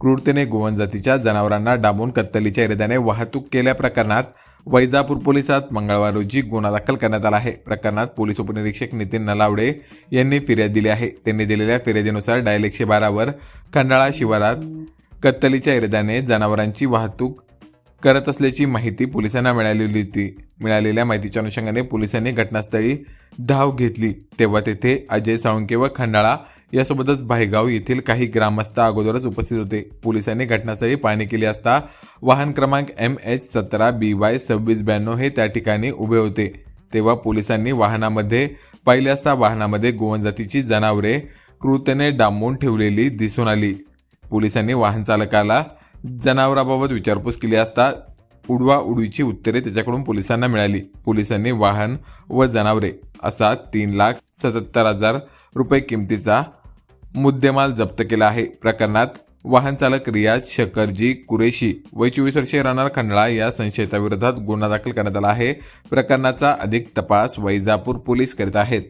क्रूरतेने Goan जातीच्या जनावरांना डांबून कत्तलीच्या इराद्याने वाहतूक केल्या प्रकरणात वैजापूर पोलिसात मंगळवार रोजी गुन्हा दाखल करण्यात आला आहे. प्रकरणात पोलीस उपनिरीक्षक नितीन नलावडे यांनी फिर्याद दिली आहे. त्यांनी दिलेल्या फिर्यादीनुसार डायल एकशे बारावर खंडाळा शिवारात कत्तलीच्या इराद्याने जनावरांची वाहतूक करत असल्याची माहिती पोलिसांना मिळालेली होती. मिळालेल्या माहितीच्या अनुषंगाने पोलिसांनी घटनास्थळी धाव घेतली. तेव्हा तेथे अजय साळुंके व खंडाळा यासोबतच भायगाव येथील काही ग्रामस्थ अगोदरच उपस्थित होते. पोलिसांनी घटनास्थळी पाहणी केली असता वाहन क्रमांक एम एच सतरा बी वाय सव्वीस ब्याण्णव हे त्या ठिकाणी उभे होते. तेव्हा पोलिसांनी वाहनामध्ये पाहिले असता वाहनामध्ये गोवन जातीची जनावरे कृतेने डांबून ठेवलेली दिसून आली. पोलिसांनी वाहन चालकाला जनावराबाबत विचारपूस केली असता उडवा उडवीची उत्तरे त्याच्याकडून पोलिसांना मिळाली. पोलिसांनी वाहन व जनावरे असा तीन लाख सत्याहत्तर हजार रुपये किमतीचा मुद्देमाल जप्त केला आहे. प्रकरणात वाहन चालक रियाज शकरजी कुरेशी व चोवीस वर्षीय राहणार खंडाळा या संशयिताविरोधात गुन्हा दाखल करण्यात आला आहे. प्रकरणाचा अधिक तपास वैजापूर पोलीस करीत आहेत.